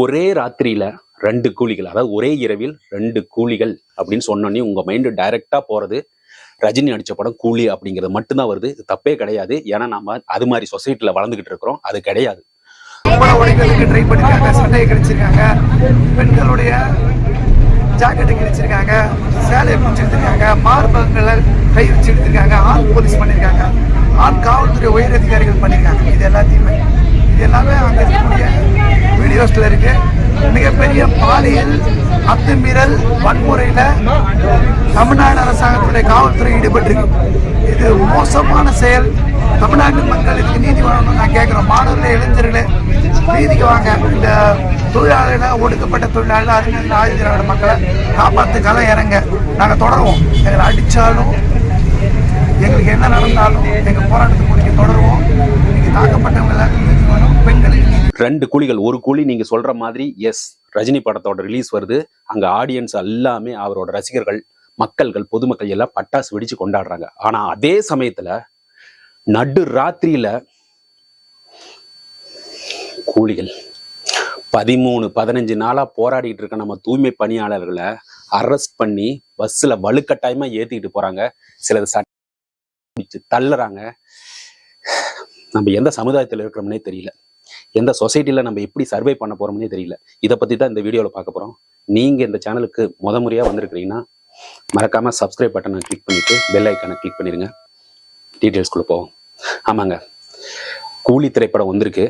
ஒரே ராத்திரியில ரெண்டு கூலிகள் அதாவது ஒரே இரவில் ரெண்டு கூலிகள் அப்படின்னு சொன்னோன்னே உங்க மைண்டு டைரக்டா போறது ரஜினி நடித்த படம் கூலி அப்படிங்கிறது மட்டும்தான் வருது. இது தப்பே கிடையாது. ஏன்னா நம்ம அது மாதிரி சொசைட்டில வளர்ந்துகிட்டு இருக்கிறோம். அது கிடையாது. உடைகளுக்கு ட்ரை பண்ணிருக்காங்க. சட்டையை கிடைச்சிருக்காங்க. பெண்களுடைய ஜாக்கெட்டு கிடைச்சிருக்காங்க சேலையை பிடிச்சி எடுத்திருக்காங்க. மார்பகங்களை கை வச்சு எடுத்திருக்காங்க. ஆண் போலீஸ் பண்ணியிருக்காங்க ஆண் காவல்துறை உயர் அதிகாரிகள் பண்ணியிருக்காங்க இது எல்லாத்தையுமே இது எல்லாமே அங்கே இருக்கக்கூடிய இருக்கு. மிகப்பெரிய பாலியல் அத்துமீறல் வன்முறையில் தமிழ்நாடு அரசாங்கத்துடைய காவல்துறை ஈடுபட்டிருக்கு. இது மோசமான செயல். தமிழ்நாட்டு மக்களுக்கு நீதி வழங்கணும் நான் கேட்குறோம் மாணவர்களே இளைஞர்களே நீதிக்கு வாங்க. இந்த தொழிலாளர்கள் ஒடுக்கப்பட்ட தொழிலாளர்கள் அறிஞர்கள் ஆதிதிராவிட மக்களை காப்பாற்றுக்கால இறங்க. நாங்கள் தொடருவோம். எங்களை அடித்தாலும் எங்களுக்கு என்ன நடந்தாலும் எங்கள் போராட்டத்தை முடிக்க தொடருவோம். இன்னைக்கு தாக்கப்பட்டவங்க எல்லாருக்கும் பெண்களுக்கு ரெண்டு கூலிகள் ஒரு கூலி நீங்க சொல்ற மாதிரி எஸ் ரஜினி படத்தோட ரிலீஸ் வருது. அங்க ஆடியன்ஸ் எல்லாமே அவரோட ரசிகர்கள் மக்கள்கள் பொதுமக்கள் எல்லாம் பட்டாசு வெடிச்சு கொண்டாடுறாங்க. ஆனா அதே சமயத்துல நடு ராத்திரியில கூலிகள் பதிமூணு பதினஞ்சு நாளா போராடிட்டு இருக்க நம்ம தூய்மை பணியாளர்களை அரெஸ்ட் பண்ணி பஸ்ல வலுக்கட்டாயமா ஏத்திட்டு போறாங்க. சிலது சட்டி தள்ளுறாங்க. நம்ம எந்த சமுதாயத்தில் இருக்கிறோம்னே தெரியல. எந்த சொசைட்டியில் நம்ம எப்படி சர்வே பண்ண போறோம்னே தெரியல. இதை பற்றி தான் இந்த வீடியோவில் பார்க்க போகிறோம் நீங்கள் இந்த சேனலுக்கு முத முறையாக வந்திருக்கிறீங்கன்னா மறக்காமல் சப்ஸ்கிரைப் பட்டனை கிளிக் பண்ணிவிட்டு பெல் ஐக்கானை கிளிக் பண்ணிடுங்க டீட்டெயில்ஸ்குள்ளே போவோம். ஆமாங்க. கூலி திரைப்படம் வந்திருக்கு.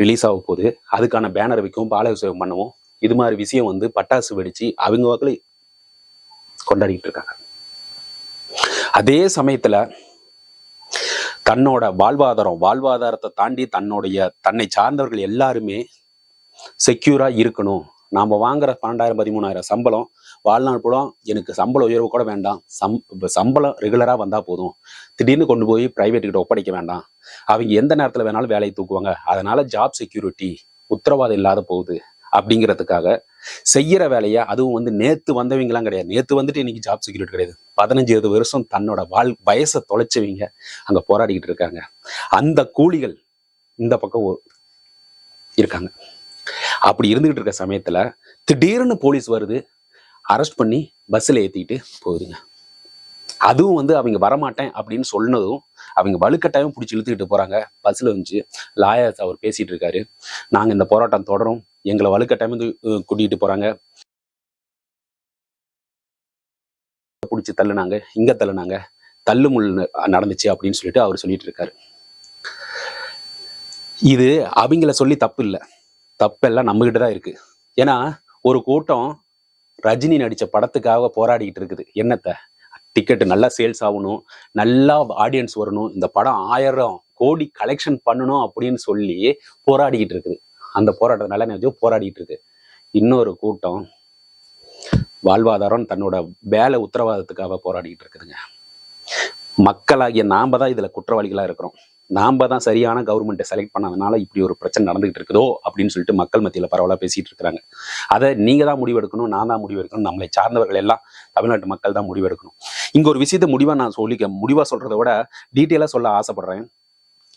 ரிலீஸ் ஆக போகுது. அதுக்கான பேனர் வைக்கவும் பாலாபிஷேகம் பண்ணுவோம். இது மாதிரி விஷயம் வந்து பட்டாசு வெடித்து அவங்க வாக்கில் கொண்டாடிட்டு இருக்காங்க. அதே சமயத்தில் தன்னோட வாழ்வாதாரம் வாழ்வாதாரத்தை தாண்டி தன்னுடைய தன்னை சார்ந்தவர்கள் எல்லாருமே செக்யூரா இருக்கணும். நாம வாங்குற பன்னெண்டாயிரம் பதிமூணாயிரம் சம்பளம் வாழ்நாள் கூட எனக்கு சம்பள உயர்வு கூட வேண்டாம். சம் சம்பளம் ரெகுலரா வந்தா போதும். திடீர்னு கொண்டு போய் பிரைவேட் கிட்ட ஒப்படைக்க வேண்டாம். அவங்க எந்த நேரத்துல வேணாலும் வேலையை தூக்குவாங்க. அதனால ஜாப் செக்யூரிட்டி உத்தரவாதம் இல்லாத போகுது. அப்படிங்கிறதுக்காக செய்யற வேலையை அதுவும் வந்து நேத்து வந்தவங்கலாம் கிடையாது. நேத்து வந்துட்டு இன்னைக்கு ஜாப் செக்யூரிட்டி கிடையாது. பதினஞ்சு இருபது வருஷம் தன்னோட வாழ் வயசை தொலைச்சவங்க அங்க போராடிக்கிட்டு இருக்காங்க. அந்த கூலிகள் இந்த பக்கம் இருக்காங்க. அப்படி இருந்துகிட்டு இருக்க சமயத்துல திடீர்னு போலீஸ் வருது. அரெஸ்ட் பண்ணி பஸ்ஸில் ஏத்திக்கிட்டு போகுதுங்க. அதுவும் வந்து அவங்க வரமாட்டேன் அப்படின்னு சொன்னதும் அவங்க வலுக்கட்டாயம் பிடிச்சி இழுத்துக்கிட்டு போறாங்க. பஸ்ஸில் வந்துச்சு லாயர்ஸ் அவர் பேசிட்டு இருக்காரு. நாங்க இந்த போராட்டம் தொடரும். எங்களை வலுக்கட்டாயம் கூட்டிகிட்டு போறாங்க. பிடிச்சி தள்ளுனாங்க. இங்க தள்ளுனாங்க. தள்ளு முள் நடந்துச்சு அப்படின்னு சொல்லிட்டு அவர் சொல்லிட்டு இருக்காரு. இது அவங்கள சொல்லி தப்பு இல்லை. தப்பெல்லாம் நம்மகிட்ட தான் இருக்கு. ஏன்னா ஒரு கூட்டம் ரஜினி நடிச்ச படத்துக்காக போராடிக்கிட்டு இருக்குது. என்னத்த? டிக்கெட் நல்லா சேல்ஸ் ஆகணும். நல்லா ஆடியன்ஸ் வரணும். இந்த படம் ஆயிரம் கோடி கலெக்ஷன் பண்ணணும் அப்படின்னு சொல்லி போராடிக்கிட்டு இருக்குது. அந்த போராட்டத்தினால நிஜம் நினைச்சு போராடிட்டு இருக்கு. இன்னொரு கூட்டம் வாழ்வாதாரம் தன்னோட வேலை உத்தரவாதத்துக்காக போராடிட்டு இருக்குதுங்க. மக்களாகிய நாம் தான் இதுல குற்றவாளிகளா இருக்கிறோம். நாம் தான் சரியான கவர்மெண்ட்டை செலக்ட் பண்ணாதனால இப்படி ஒரு பிரச்சனை நடந்துகிட்டு இருக்குதோ அப்படின்னு சொல்லிட்டு மக்கள் மத்தியில பரவலாக பேசிட்டு இருக்கிறாங்க. அதை நீங்க தான் முடிவெடுக்கணும் நான் தான் முடிவெடுக்கணும் நம்மளை சார்ந்தவர்கள் எல்லாம் தமிழ்நாட்டு மக்கள் தான் முடிவெடுக்கணும். இங்க ஒரு விஷயத்த முடிவாக நான் சொல்லிக்க முடிவா சொல்கிறத விட டீட்டெயிலா சொல்ல ஆசைப்படுறேன்.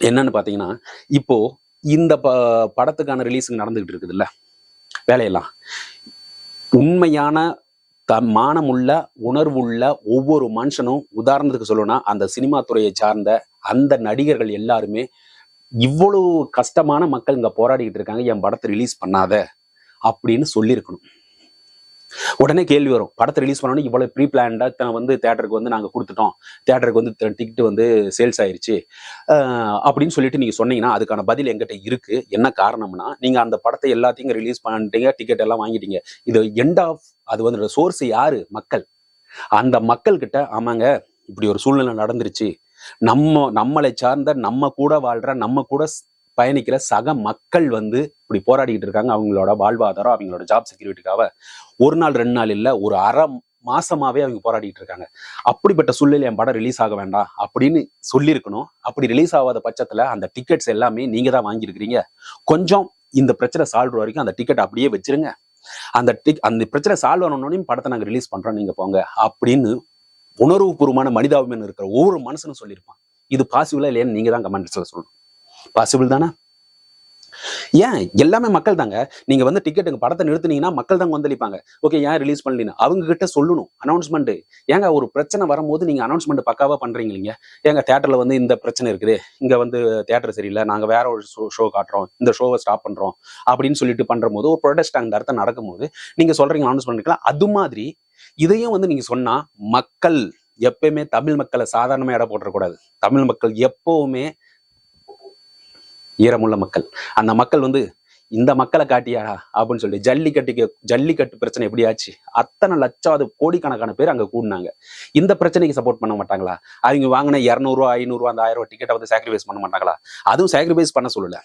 என்னன்னு பாத்தீங்கன்னா இப்போ இந்த ப படத்துக்கான ரிலீஸுங்க நடந்துகிட்டு இருக்குதுல்ல? வேலையெல்லாம். உண்மையான த மானமுள்ள உணர்வுள்ள ஒவ்வொரு மனுஷனும் உதாரணத்துக்கு சொல்லணும்னா அந்த சினிமா துறையை சார்ந்த அந்த நடிகர்கள் எல்லாருமே இவ்வளவு கஷ்டமான மக்கள் இங்கே போராடிக்கிட்டு இருக்காங்க என் படத்தை ரிலீஸ் பண்ணாத அப்படின்னு சொல்லியிருக்கணும். உடனே கேள்வி வரும். படத்தை ரிலீஸ் பண்ணோன்னே இவ்வளவு ப்ரீ பிளான்டா வந்து தேட்டருக்கு வந்து நாங்க கொடுத்துட்டோம். தேட்டருக்கு வந்து டிக்கெட் வந்து சேல்ஸ் ஆயிருச்சு. அப்படின்னு சொல்லிட்டு நீங்க சொன்னீங்கன்னா அதுக்கான பதில் எங்கிட்ட இருக்கு. என்ன காரணம்னா நீங்க அந்த படத்தை எல்லாத்தையும் ரிலீஸ் பண்ணிட்டீங்க டிக்கெட் எல்லாம் வாங்கிட்டீங்க. இது எண்ட் ஆஃப் அது வந்து சோர்ஸ் யாரு? மக்கள். அந்த மக்கள் கிட்ட ஆமாங்க இப்படி ஒரு சூழ்நிலை நடந்துருச்சு. நம்ம நம்மளை சார்ந்த நம்ம கூட வாழ்ற நம்ம கூட பயணிக்கிற சக மக்கள் வந்து இப்படி போராடிக்கிட்டு இருக்காங்க. அவங்களோட வாழ்வாதாரம் அவங்களோட ஜாப் செக்யூரிட்டிக்காக ஒரு நாள் ரெண்டு நாள் இல்லை. ஒரு அரை மாசமாவே அவங்க போராடிட்டு இருக்காங்க. அப்படிப்பட்ட சூழ்நிலை என் படம் ரிலீஸ் ஆக வேண்டாம் அப்படின்னு சொல்லியிருக்கணும். அப்படி ரிலீஸ் ஆகாத பட்சத்துல அந்த டிக்கெட்ஸ் எல்லாமே நீங்க தான் வாங்கியிருக்கிறீங்க. கொஞ்சம் இந்த பிரச்சனை சால்வ் வரைக்கும் அந்த டிக்கெட் அப்படியே வச்சிருங்க. அந்த டிக் அந்த பிரச்சனை சால்வ் ஆனோடனே படத்தை நாங்கள் ரிலீஸ் பண்றோம். நீங்க போங்க. அப்படின்னு உணர்வுபூர்வமான மனிதாபிமான இருக்கிற ஒவ்வொரு மனுஷனும் சொல்லியிருப்பான். இது பாசிபிளா இல்லையான்னு நீங்க தான் கமெண்ட்ஸ்ல சொல்லணும். பாசிபிள் தானே? ஏன்? எல்லாமே மக்கள் தாங்க. நீங்க வந்து டிக்கெட்டுங்க படத்தை நிறுத்துனீங்கன்னா மக்கள் தான் கொந்தளிப்பாங்க. ஓகே ஏன் ரிலீஸ் பண்ணலீங்க அவங்க கிட்ட சொல்லணும். அனௌன்ஸ்மெண்ட் ஏங்க ஒரு பிரச்சனை வரும்போது நீங்க அனௌன்ஸ்மெண்ட் பக்காவா பண்றீங்க இல்லைங்க? ஏங்க தேட்டர்ல வந்து இந்த பிரச்சனை இருக்குது. இங்க வந்து தேட்டர் சரியில்லை. நாங்க வேற ஒரு ஷோ ஷோ காட்டுறோம். இந்த ஷோவை ஸ்டாப் பண்றோம். அப்படின்னு சொல்லிட்டு பண்ற போது ஒரு ப்ரொடெஸ்ட் அந்த இடத்த நடக்கும்போது நீங்க சொல்றீங்க அனௌன்ஸ் பண்ணிக்கலாம் அது மாதிரி இதையும் வந்து நீங்க சொன்னா மக்கள் எப்பயுமே தமிழ் மக்களை சாதாரணமா எடை போட்டுறக்கூடாது. தமிழ் மக்கள் எப்பவுமே ஈரமுள்ள மக்கள். அந்த மக்கள் வந்து இந்த மக்களை காட்டியாரா அப்படின்னு சொல்லி ஜல்லிக்கட்டுக்கு ஜல்லிக்கட்டு பிரச்சனை எப்படி ஆச்சு? அத்தனை லட்சம் கோடிக்கணக்கான பேர் அங்க கூடினாங்க. இந்த பிரச்சனைக்கு சப்போர்ட் பண்ண மாட்டாங்களா? அவங்க வாங்கின இரநூறுவா ஐநூறுரூவா அந்த ஆயிரம் ரூபாய் டிக்கெட்டை வந்து சாக்ரிஃபைஸ் பண்ண மாட்டாங்களா? அதுவும் சாக்ரிஃபைஸ் பண்ண சொல்லல.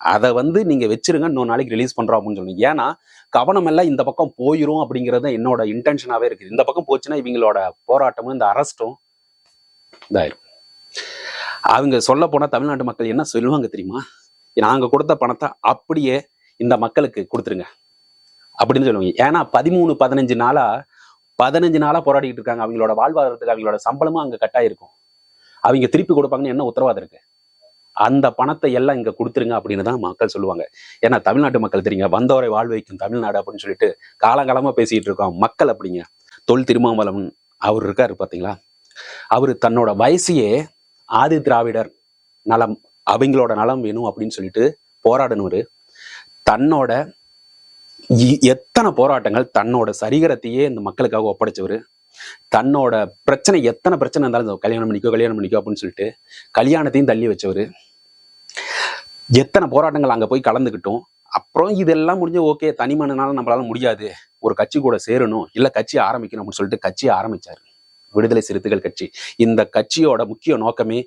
அதை வந்து நீங்க வச்சிருங்க இன்னொரு நாளைக்கு ரிலீஸ் பண்றோம் அப்படின்னு சொன்னீங்க ஏன்னா கவனம் எல்லாம் இந்த பக்கம் போயிரும் அப்படிங்கிறது என்னோட இன்டென்ஷனாவே இருக்குது. இந்த பக்கம் போச்சுன்னா இவங்களோட போராட்டமும் இந்த அரஸ்ட்டும் இதாயிரும். அவங்க சொல்ல போனால் தமிழ்நாட்டு மக்கள் என்ன சொல்லுவாங்க தெரியுமா? நாங்க கொடுத்த பணத்தை அப்படியே இந்த மக்களுக்கு கொடுத்துருங்க. அப்படின்னு சொல்லுவாங்க. ஏன்னா பதிமூணு பதினஞ்சு நாளா பதினஞ்சு நாளா போராடிக்கிட்டு இருக்காங்க. அவங்களோட வாழ்வாதாரத்துக்கு அவங்களோட சம்பளமும் அங்க கட்டாயிருக்கும் அவங்க திருப்பி கொடுப்பாங்கன்னு என்ன உத்தரவாதம் இருக்கு? அந்த பணத்தை எல்லாம் இங்க கொடுத்துருங்க அப்படின்னு தான் மக்கள் சொல்லுவாங்க. ஏன்னா தமிழ்நாட்டு மக்கள் தெரியுங்க வந்தவரை வாழ் வைக்கும் தமிழ்நாடு அப்படின்னு சொல்லிட்டு காலங்காலமா பேசிக்கிட்டு இருக்கோம். மக்கள் அப்படிங்க. தொல் திருமாவளவன் அவர் இருக்காரு பாத்தீங்களா? அவர் தன்னோட வயசையே ஆதி திராவிடர் நலம் அவங்களோட நலம் வேணும் அப்படின்னு சொல்லிட்டு போராடினவர். தன்னோட எத்தனை போராட்டங்கள் தன்னோட சரிகரத்தையே இந்த மக்களுக்காக ஒப்படைச்சவர். தன்னோட பிரச்சனை எத்தனை பிரச்சனை இருந்தாலும் கல்யாணம் பண்ணிக்கோ கல்யாணம் பண்ணிக்கோ அப்படின்னு சொல்லிட்டு கல்யாணத்தையும் தள்ளி வச்சவர். எத்தனை போராட்டங்கள் அங்கே போய் கலந்துக்கிட்டோம் அப்புறம் இதெல்லாம் முடிஞ்சு ஓகே தனி மனுனால நம்மளால முடியாது. ஒரு கட்சி கூட சேரணும் இல்லை கட்சி ஆரம்பிக்கணும் அப்படின்னு சொல்லிட்டு கட்சியை ஆரம்பிச்சாரு. விடுதலை சிறுத்தைகள் கட்சி. இந்த கட்சியோட முக்கிய நோக்கமே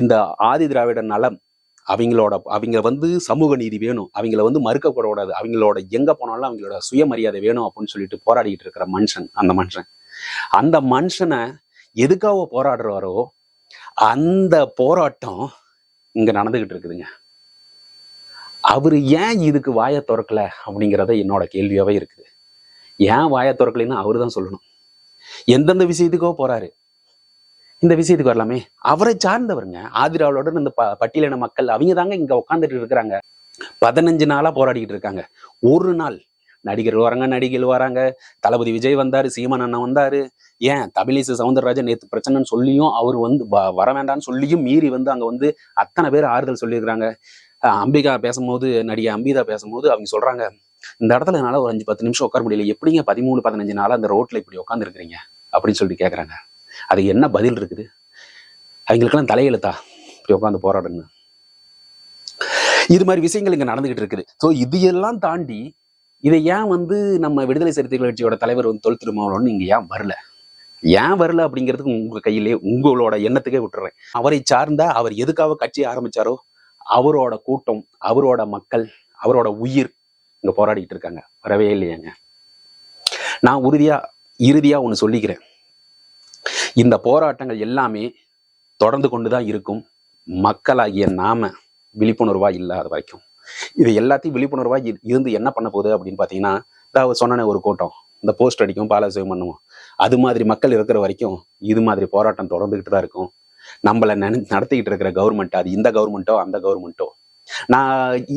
இந்த ஆதி திராவிட நலம். அவங்களோட அவங்க வந்து சமூக நீதி வேணும். அவங்கள வந்து மறுக்கப்படக்கூடாது அவங்களோட எங்க போனாலும் அவங்களோட சுயமரியாதை வேணும் அப்படின்னு சொல்லிட்டு போராடிக்கிட்டு இருக்கிற மனுஷன் அந்த மனுஷன். அந்த மனுஷனை எதுக்காக போராடுறாரோ அந்த போராட்டம் இங்க நடந்துகிட்டு இருக்குதுங்க. அவர் ஏன் இதுக்கு வாயை திறக்கல அப்படிங்கிறத என்னோட கேள்வியாவே இருக்குது. ஏன் வாயை திறக்கலைன்னு அவரு தான் சொல்லணும். எந்தெந்த விஷயத்துக்கோ போறாரு. இந்த விஷயத்துக்கு வரலாமே. அவரை சார்ந்தவருங்க ஆதிராவளோட இந்த ப பட்டியலின மக்கள் அவங்க தாங்க இங்க உட்காந்துட்டு இருக்கிறாங்க. பதினஞ்சு நாளா போராடிக்கிட்டு இருக்காங்க. ஒரு நாள் நடிகர்கள் வராங்க நடிகைகள் வராங்க. தளபதி விஜய் வந்தாரு சீமான் அண்ணன் வந்தாரு. ஏன்? தமிழிசை சவுந்தரராஜன் நேத்து பிரச்சனைன்னு சொல்லியும் அவர் வந்து வ- வர வேண்டாம்னு சொல்லியும் மீறி வந்து அங்க வந்து அத்தனை பேர் ஆறுதல் சொல்லியிருக்கிறாங்க. அஹ் அம்பிகா பேசும்போது நடிகை அம்பிதா பேசும்போது அவங்க சொல்றாங்க இந்த இடத்துல என்னால் ஒரு அஞ்சு பத்து நிமிஷம் உட்கார முடியல. எப்படிங்க பதிமூணு பதினஞ்சு நாளாக அந்த ரோட்ல இப்படி உட்காந்துருக்குறீங்க அப்படின்னு சொல்லிட்டு கேட்குறாங்க அது என்ன பதில் இருக்குது? அவங்களுக்கெல்லாம் தலையெழுத்தா? இப்படி உட்காந்து போராடணும் இது மாதிரி விஷயங்கள் இங்க நடந்துகிட்டு இருக்குது. ஸோ இது எல்லாம் தாண்டி இதை ஏன் வந்து நம்ம விடுதலை சிறுத்தைகள் கட்சியோட தலைவர் வந்து தொல் திருமாவளவன் இங்க ஏன் வரல? ஏன் வரல அப்படிங்கிறதுக்கு உங்க கையிலே உங்களோட எண்ணத்துக்கே விட்டுறேன். அவரை சார்ந்த அவர் எதுக்காக கட்சி ஆரம்பிச்சாரோ? அவரோட கூட்டம் அவரோட மக்கள் அவரோட உயிர் இங்கே போராடிக்கிட்டு இருக்காங்க. வரவே இல்லையாங்க. நான் உறுதியாக இறுதியாக ஒன்று சொல்லிக்கிறேன். இந்த போராட்டங்கள் எல்லாமே தொடர்ந்து கொண்டு தான் இருக்கும். மக்களாகிய நாம விழிப்புணர்வாக இல்லாத வரைக்கும். இது எல்லாத்தையும் விழிப்புணர்வாக இரு- இருந்து என்ன பண்ண போகுது அப்படின்னு பார்த்தீங்கன்னா அதாவது சொன்னனே ஒரு கூட்டம். இந்த போஸ்ட் அடிக்கும் பாலாசிவம் பண்ணுவோம். அது மாதிரி மக்கள் இருக்கிற வரைக்கும் இது மாதிரி போராட்டம் தொடர்ந்துக்கிட்டு தான் இருக்கும். நம்மளை நினை நடத்திக்கிட்டு இருக்கிற கவர்மெண்ட் அது இந்த கவர்மெண்ட்டோ அந்த கவர்மெண்ட்டோ நான்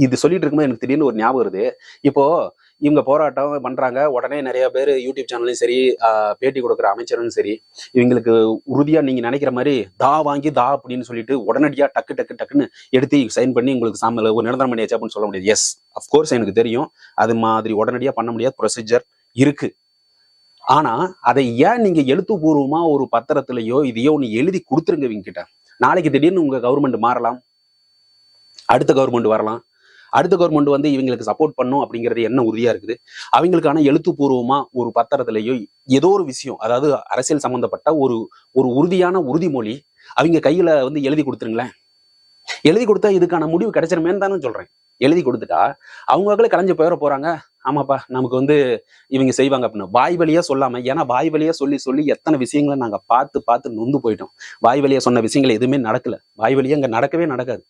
இது சொல்லிட்டு இருக்கும்போது எனக்கு திடீர்னு ஒரு ஞாபகம் வருது. இப்போ இவங்க போராட்டம் பண்றாங்க. உடனே நிறைய பேர் யூடியூப் சேனல்லையும் சரி பேட்டி கொடுக்குற அமைச்சரும் சரி இவங்களுக்கு உறுதியா நீங்க நினைக்கிற மாதிரி தா வாங்கி தா அப்படின்னு சொல்லிட்டு உடனடியா டக்கு டக்கு டக்குன்னு எடுத்து சைன் பண்ணி உங்களுக்கு சாம்பல் ஒரு நிரந்தரம் பண்ணியாச்சு அப்படின்னு சொல்ல முடியாது. எஸ் அஃப்கோர்ஸ் எனக்கு தெரியும். அது மாதிரி உடனடியா பண்ண முடியாத ப்ரொசீஜர் இருக்கு. ஆனா அதை ஏன் நீங்க எழுத்துப்பூர்வமா ஒரு பத்திரத்திலயோ இதையோ நீ எழுதி கொடுத்துருங்க இவங்க கிட்ட? நாளைக்கு திடீர்னு உங்க கவர்மெண்ட் மாறலாம். அடுத்த கவர்மெண்ட் வரலாம். அடுத்த கவர்மெண்ட் வந்து இவங்களுக்கு சப்போர்ட் பண்ணும் அப்படிங்கிறது என்ன உறுதியா இருக்குது? அவங்களுக்கான எழுத்துப்பூர்வமா ஒரு பத்திரத்திலேயோ ஏதோ ஒரு விஷயம் அதாவது அரசியல் சம்பந்தப்பட்ட ஒரு ஒரு உறுதியான உறுதிமொழி அவங்க கையில வந்து எழுதி கொடுத்துருங்களேன். எழுதி கொடுத்தா இதுக்கான முடிவு கிடைச்சிருமேன்னு தானே சொல்றேன். எழுதி கொடுத்துட்டா அவங்களே கலைஞ்சு போயிட போறாங்க. ஆமாப்பா நமக்கு வந்து இவங்க செய்வாங்க அப்படின்னு. வாய் வழியா சொல்லாம ஏன்னா வாய் வழியா சொல்லி சொல்லி எத்தனை விஷயங்களை நாங்க பார்த்து பார்த்து நொந்து போயிட்டோம். வாய் வழியா சொன்ன விஷயங்கள் எதுவுமே நடக்கல. வாய் வழியா அங்க நடக்கவே நடக்காது.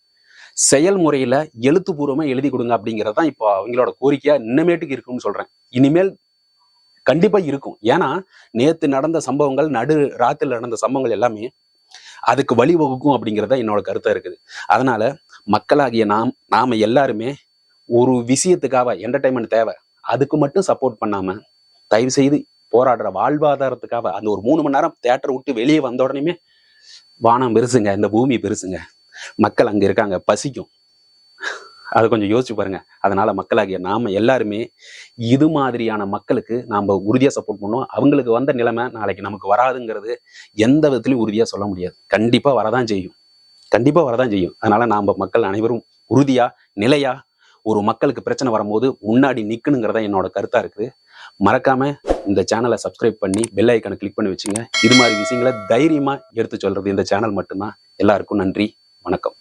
செயல்முறையில எழுத்துப்பூர்வமா எழுதி கொடுங்க அப்படிங்கிறது தான் இப்போ அவங்களோட கோரிக்கையா இன்னமேட்டுக்கு இருக்கும்னு சொல்றேன். இனிமேல் கண்டிப்பா இருக்கும். ஏன்னா நேத்து நடந்த சம்பவங்கள் நடு ராத்திரில் நடந்த சம்பவங்கள் எல்லாமே அதுக்கு வழிவகுக்கும் அப்படிங்கிறது தான் என்னோட கருத்தா இருக்குது. அதனால மக்களாகிய நாம் நாம எல்லாருமே ஒரு விஷயத்துக்காக என்டர்டைன்மெண்ட் தேவை. அதுக்கு மட்டும் சப்போர்ட் பண்ணாம தயவு செய்து போராடுற வாழ்வாதாரத்துக்காக அந்த ஒரு மூணு மணி நேரம் தேட்டர் விட்டு வெளியே வந்த உடனே வானம் பெருசுங்க இந்த பூமி பெருசுங்க. மக்கள் அங்கே இருக்காங்க பசிக்கும். அதை கொஞ்சம் யோசிச்சு பாருங்க. அதனால மக்களாகிய நாம எல்லாருமே இது மாதிரியான மக்களுக்கு நாம் உறுதியாக சப்போர்ட் பண்ணுவோம் அவங்களுக்கு வந்த நிலைமை நாளைக்கு நமக்கு வராதுங்கிறது எந்த விதத்துலையும் உறுதியாக சொல்ல முடியாது. கண்டிப்பாக வரதான் செய்யும். கண்டிப்பாக வரதான் செய்யும். அதனால நாம் மக்கள் அனைவரும் உறுதியாக நிலையாக ஒரு மக்களுக்கு பிரச்சனை வரும்போது முன்னாடி நிற்கணுங்கிறதா என்னோட கருத்தாக இருக்குது. மறக்காம இந்த சேனலை சப்ஸ்கிரைப் பண்ணி பெல் ஐக்கனை கிளிக் பண்ணி வச்சுங்க. இது மாதிரி விஷயங்களை தைரியமாக எடுத்து சொல்றது இந்த சேனல் மட்டும்தான். எல்லாருக்கும் நன்றி. வணக்கம்